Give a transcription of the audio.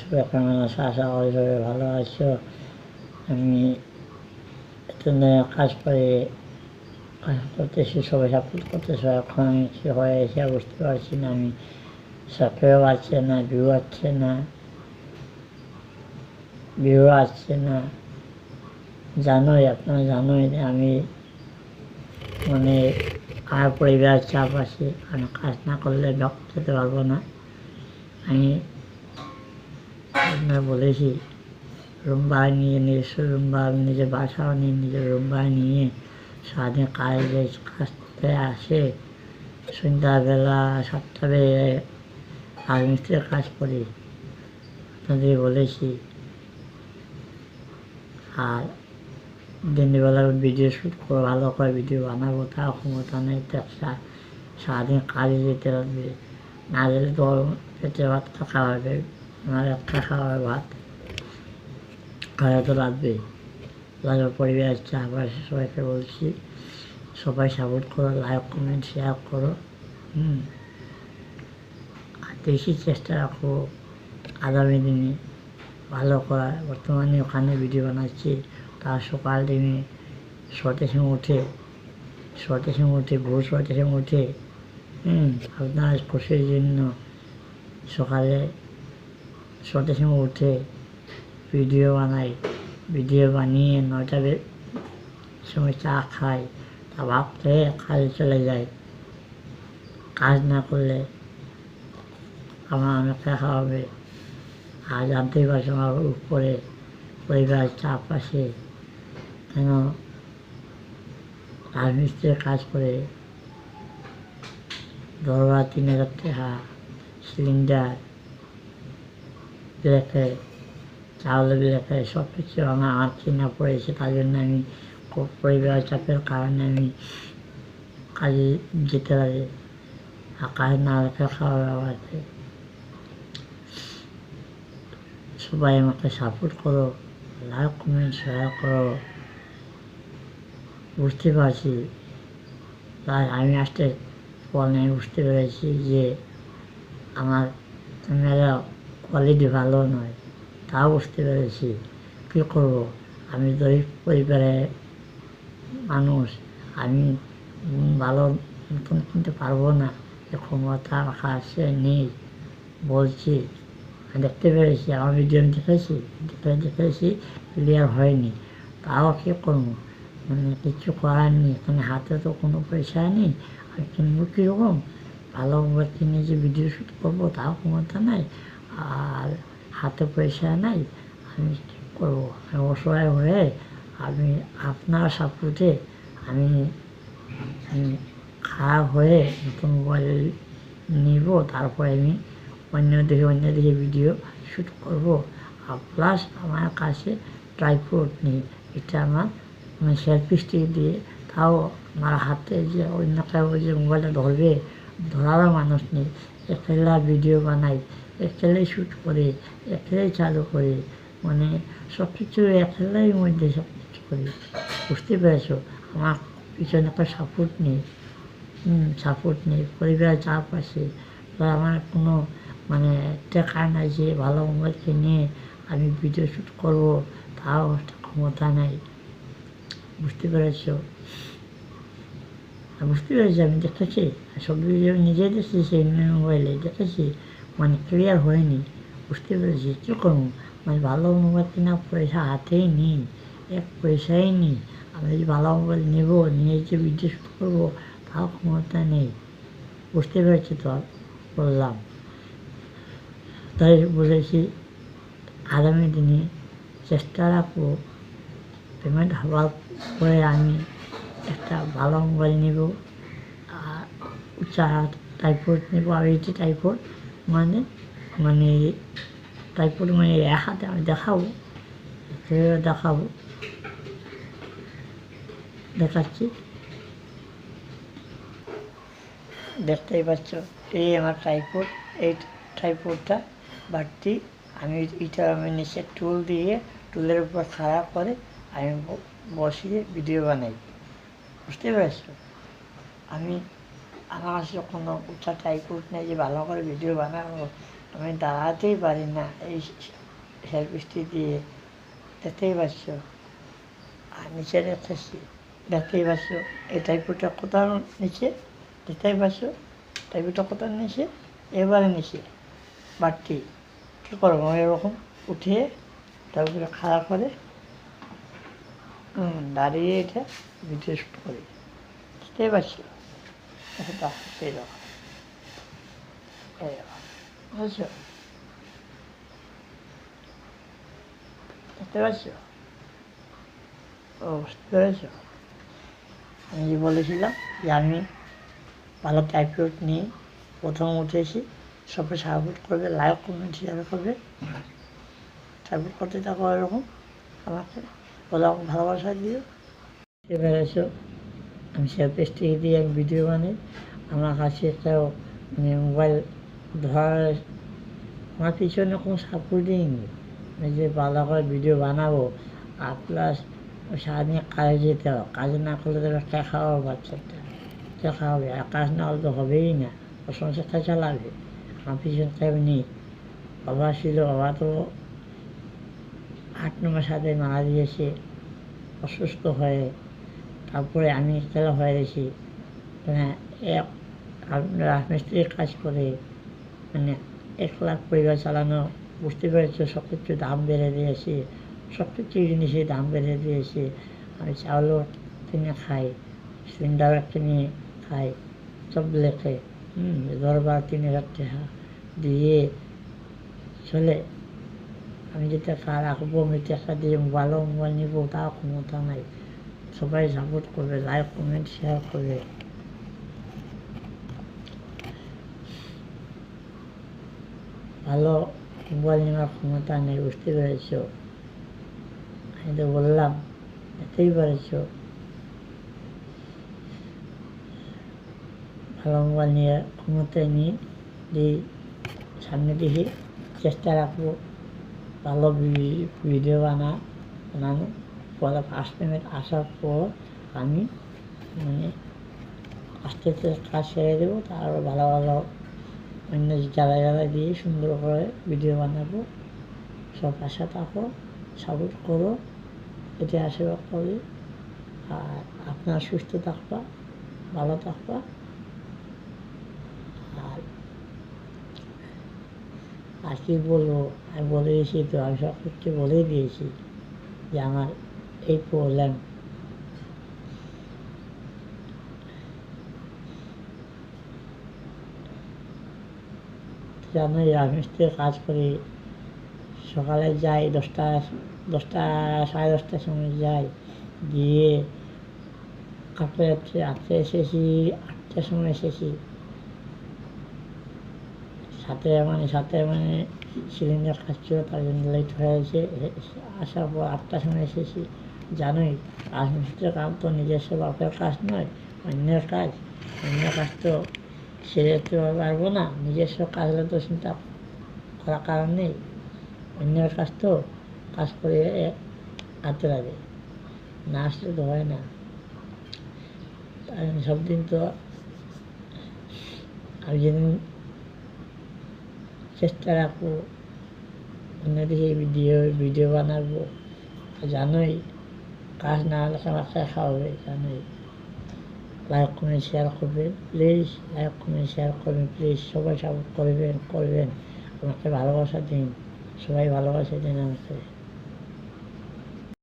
সবাই কেমন আছো আশা করি সবাই ভালো আছো? আমি এখানে কাজ করে কাজ করতেছি, সবাই সাপোর্ট করতেছে, এখন কী হয়ে এসে বুঝতে পারছি না, আমি সাপেও আসছে না ভিউ আসছে না ভিউ আসছে না। জানোই, আপনারা জানোই আমি মানে আমার পরিবার চাপ আছে আমি কাজ না করলে ডক যেতে পারব না। আমি আপনার বলেছি রুম নিয়ে নিজস্ব রুম নিজের বাসাও নিয়ে, নিজের রুম নিয়ে সারাদিন কাজে কাজ করতে আসে। সন্ধ্যাবেলা সাতটা বেজে রাজমিস্ত্রির কাজ করি। আপনাদের বলেছি, আর দিনের বেলা ভিডিও শ্যুট করে, ভালো করে ভিডিও বানাবো তাও ক্ষমতা নেই সারাদিন কাজে যেতে লাগবে না গেলে তো পেটে ভাত তো আমার একটা খাওয়ার ভাত। খাওয়া তো লাগবে লাগবে পরিবারের চাপ আছে সবাইকে বলছি, সবাই সাপোর্ট করো লাইক কমেন্ট শেয়ার করো। হুম। আর বেশি চেষ্টা রাখো আগামী দিনে। ভালো করার বর্তমানে ওখানে ভিডিও বানাচ্ছি। তার সকাল দিনে ছটার সময় উঠে ছটার সময় উঠে, ভোর ছটার সময় উঠে, হুম, আপনার খুশির জন্য সকালে ছটার সময় উঠে ভিডিও বানাই। ভিডিও বানিয়ে নয়টা সময় চা খাই। তা ভাবতে কাজে চলে যাই। কাজ না করলে আমার অনেক টাকা হবে। আর জানতেই পারছি আমার উপরে পরিবার চাপ আসে কেন রাজমিস্ত্রির কাজ করে। দরবার তিন হাজার টাকা, সিলিন্ডার লেখে চাউলের লেখে সব কিছু আমার আমার কিনা পড়েছে, তার জন্য আমি খুব পরিবার চাপের কারণে আমি কাজে যেতে পারি আর কাজ না রেখে খাওয়া দাওয়া আছে সবাই আমাকে সাপোর্ট করো, লাইক কমেন্ট শেয়ার করো। বুঝতে পারছি। তাই আমি আসতে আমি বুঝতে পেরেছি যে আমার ক্যামেরা কোয়ালিটি ভালো নয়, তাও বুঝতে পেরেছি। কী করব? আমি গরিব পরিবারের মানুষ, আমি ভালো নতুন কিনতে পারব না। এ ক্ষমতা আমার কাছে নেই, বলছি। দেখতে পেরেছি, আমার ভিডিও দেখেছি, দেখে দেখেছি ক্লিয়ার হয়নি। তাও কী করব? মানে কিছু করার নেই, এখানে হাতে তো কোনো পয়সা নেই আর কিনবো কীরকম? ভালো কিনে যে ভিডিও শ্যুট করব, তাও ক্ষমতা নাই। আর হাতে পয়সা নাই, আমি কী করব? অসহায় হয়ে আমি আপনার সাপোর্টে আমি খারাপ হয়ে নতুন মোবাইল নিব, তারপরে আমি অন্য দিকে অন্য দিকে ভিডিও শ্যুট করব। আর প্লাস আমার কাছে ট্রাইপোর্ট নেই, এটা আমার মানে সেলফি স্টিক দিয়ে তাও আমার হাতে যে অন্য কেউ যে মোবাইলটা ধরবে, ধরারও মানুষ নেই। একলা ভিডিও বানাই। একলাই শ্যুট করে একলাই চালু করে মানে সব কিছু একলাই মধ্যে সব কিছু করি। বুঝতে পেরেছ? আমার পিছনে একটা সাপোর্ট নেই। সাপোর্ট নেই। পরিবারের চাপ আছে। বা আমার কোনো মানে টাকা নাই যে ভালো মোবাইল কিনে আমি ভিডিও শ্যুট করব, তাও ক্ষমতা নাই। বুঝতে পেরেছ? বুঝতে পেরেছি আমি দেখেছি? সব ভিডিও নিজে দেখেছি, সেই মোবাইলে দেখেছি। মানে ক্লিয়ার হয়নি। বুঝতে পেরেছি? কী করব? মানে ভালো মোবাইল কেনা পয়সা হাতেই নেই। এক পয়সাই নেই। আমি যদি ভালো মোবাইল নেব, নিয়ে যে ভিডিও করব, তাও ক্ষমতা নেই। বুঝতে পেরেছি তো? বললাম। তাই বলেছি, আগামী দিনে চেষ্টা রাখব পেমেন্ট হওয়ার পরে আমি একটা ভালো মোবাইল নেব। আর উচ্চা টাইপোড নেব আর এটি টাইপোড মানে মানে টাইপোড মানে হাতে আমি দেখাবো দেখাবো। দেখাচ্ছি। দেখতেই পাচ্ছ, এই আমার ট্রাইপোড এই ট্রাইপোডটা বাড়তি। আমি এটা আমি নিচে টুল দিয়ে টুলের উপর খাড়া করে আমি বসিয়ে ভিডিও বানাই। বুঝতে পেরেছ? আমি আমার কাছে কোনো উঁচা ট্রাইপোড নেই যে ভালো করে ভিডিও বানাবো। আমি দাঁড়াতেই পারি না। এই সার্ভিসটি দিয়ে দেখতেই পাচ্ছ? আর নিচে রেখেছি দেখতেই পাচ্ছ? এই টাইপুটা কোথাও নিচে? দেখতেই পাচ্ছ? টাইপুটা কোথাও নিচে? এবারে নিচে। বাড়তি কী করব? এরকম উঠিয়ে তারপরে খাড়া করে দাঁড়িয়ে এটা ভিডিও শ্যুট করি। বুঝতেই পারছি এটা রকম বুঝছ পারছ ও বুঝতে পেরেছ আমি যে বলেছিলাম যে আমি ভালো টাইপরাইট নিয়ে প্রথম উঠেছি। সবাই সাপোর্ট করবে লাইক কমেন্ট শেয়ার করবে। সাপোর্ট করতে থাকো এরকম। আমাকে আমাকে ভালোবাসা দিও। এসো। আমি সেলফি স্টিক দিয়ে এক ভিডিও বানাই। আমার কাছে একটা মানে মোবাইল ধরার, আমার পিছনে কোনো সাপোর্ট আমি যে ভালো করে ভিডিও বানাবো, আর প্লাস সারাদিন কাজে যেতে হবে। কাজ না করলে তো কে খাওয়াবো বাচ্চাটা কে খাওয়াবে আর কাজ না হলে তো হবেই না। ও সংসারটা চালাবে। আমার পিছনে কেউ নেই। বাবা ছিল, বাবা তো আট নম্বর সাথে মারা দিয়েছে অসুস্থ হয়ে তারপরে আমি খেলা হয়ে গেছি। মানে এক রাজমিস্ত্রির কাজ করে মানে এক লাখ পরিবার চালানো, বুঝতে পেরেছ সব কিছু দাম বেড়ে দিয়েছে সব কিছু জিনিসের দাম বেড়ে দিয়েছে। আমি চাউলও কিনে খাই সিলিন্ডার কিনে খাই, সব লেখে, হুম, দরবার হাজার টাকা দিয়ে চলে। আমি যে টাকা রাখব আমি টাকা দিয়ে ভালো মোবাইল নিবো, তাও ক্ষমতা নাই। সবাই সাপোর্ট করবে লাইক কমেন্ট শেয়ার করবে। ভালো মোবাইল নেওয়ার ক্ষমতা নেই, বুঝতে পেরেছ? আমি তো বললাম, এতেই পেরেছ। ভালো মোবাইল নিয়ে ক্ষমতা নিয়ে দিয়ে সামনে দিকে চেষ্টা রাখব। ভালো ভিডিও বানা, বানানো। পরে ফার্স্ট পেমেন্ট আসার পর আমি মানে আস্তে আস্তে কাজ সেরে দেবো তারপর ভালো ভালো অন্য জায়গায় জায়গায় দিয়ে সুন্দর করে ভিডিও বানাবো। সব আশা থাকো সাপোর্ট করো এতে আশীর্বাদ করবে। আর আপনার সুস্থ থাকবা, ভালো থাকবা। আর আর কি বলব, আমি বলে দিয়েছি তো, আমি সব কিছু বলেই দিয়েছি যে আমার এই প্রবলেম জানোই রাজমিস্ত্রির কাজ করি। সকালে যাই, দশটা দশটা, সাড়ে দশটার সময় যাই। গিয়ে কাপড়ে যাচ্ছে আটটা এসেছি, আটটার সময় এসেছি। সাথে মানে সাথে মানে সিলিন্ডার কাজ ছিল, তার জন্য লেট হয়েছে আসার পর আটটার সময় এসেছি। জানোই রাজমিস্ত্রির কাজ তো নিজস্ব বাপের কাজ নয়, অন্যের কাজ। অন্যের কাজ তো সেরে যেতে পারব না নিজস্ব কাজ হলে তো চিন্তা করার কারণ নেই। অন্যের কাজ তো কাজ করে হাতে লাগে, না আসলে তো হয় না। সব দিন তো আমি যেদিন চেষ্টা রাখব, অন্যদিকে ভিডিও ভিডিও বানাবো জানোই কাজ না হলে আমাকে হবে জানি লাইক কমেন্ট শেয়ার করবেন প্লিজ লাইক কমেন্ট শেয়ার করবেন প্লিজ সবাই সাপোর্ট করবেন করবেন। আমাকে ভালোবাসা দিন, সবাই ভালোবাসা দিন আমাকে।